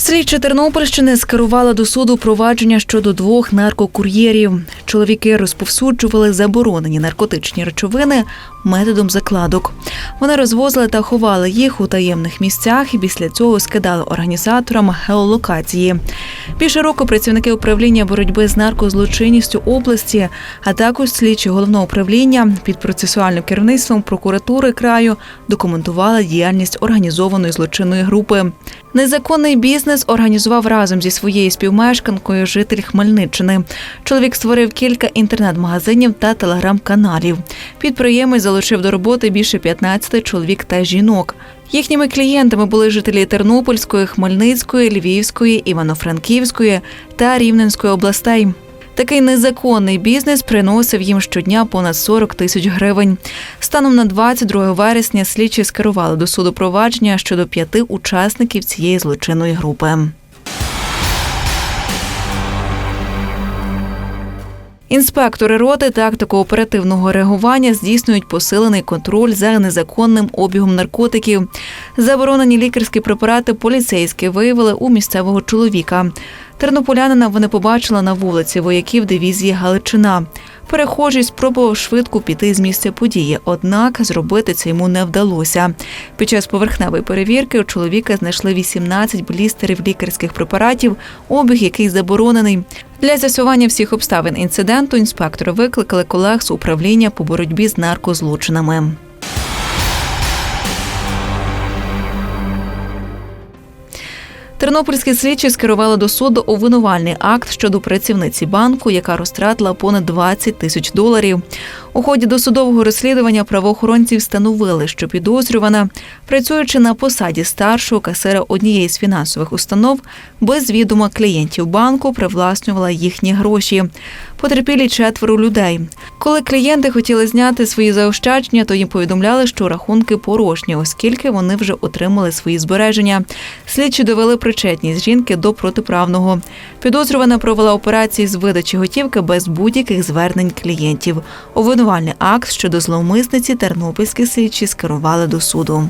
Слідча Тернопільщини скерувала до суду провадження щодо двох наркокур'єрів. Чоловіки розповсюджували заборонені наркотичні речовини методом закладок. Вони розвозили та ховали їх у таємних місцях і після цього скидали організаторам геолокації. Більше року працівники управління боротьби з наркозлочинністю області, а також слідчі головного управління під процесуальним керівництвом прокуратури краю документували діяльність організованої злочинної групи. Незаконний бізнес організував разом зі своєю співмешканкою житель Хмельниччини. Чоловік створив кілька інтернет-магазинів та телеграм-каналів. Підприємець залучив до роботи більше 15 чоловік та жінок. Їхніми клієнтами були жителі Тернопільської, Хмельницької, Львівської, Івано-Франківської та Рівненської областей. Такий незаконний бізнес приносив їм щодня понад 40 тисяч гривень. Станом на 22 вересня слідчі скерували до суду провадження щодо п'яти учасників цієї злочинної групи. Інспектори роти тактико-оперативного реагування здійснюють посилений контроль за незаконним обігом наркотиків. Заборонені лікарські препарати поліцейські виявили у місцевого чоловіка. Тернополянина вони побачили на вулиці вояків дивізії Галичина. Перехожий спробував швидко піти з місця події, однак зробити це йому не вдалося. Під час поверхневої перевірки у чоловіка знайшли 18 блістерів лікарських препаратів, обіг який заборонений. Для з'ясування всіх обставин інциденту інспектори викликали колег з управління по боротьбі з наркозлочинами. Тернопільські слідчі скерували до суду обвинувальний акт щодо працівниці банку, яка розтратила понад 20 тисяч доларів. У ході досудового розслідування правоохоронці встановили, що підозрювана, працюючи на посаді старшого касира однієї з фінансових установ, без відома клієнтів банку привласнювала їхні гроші. Потерпілі четверо людей. Коли клієнти хотіли зняти свої заощадження, то їм повідомляли, що рахунки порожні, оскільки вони вже отримали свої збереження. Слідчі довели причетність жінки до протиправного. Підозрювана провела операції з видачі готівки без будь-яких звернень клієнтів. Обвинувальний акт щодо зловмисниці тернопільські слідчі скерували до суду.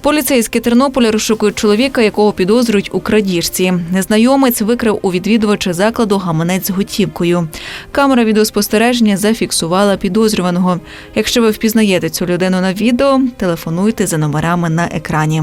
Поліцейські Тернополя розшукують чоловіка, якого підозрюють у крадіжці. Незнайомець викрив у відвідувача закладу гаманець з готівкою. Камера відеоспостереження зафіксувала підозрюваного. Якщо ви впізнаєте цю людину на відео, телефонуйте за номерами на екрані.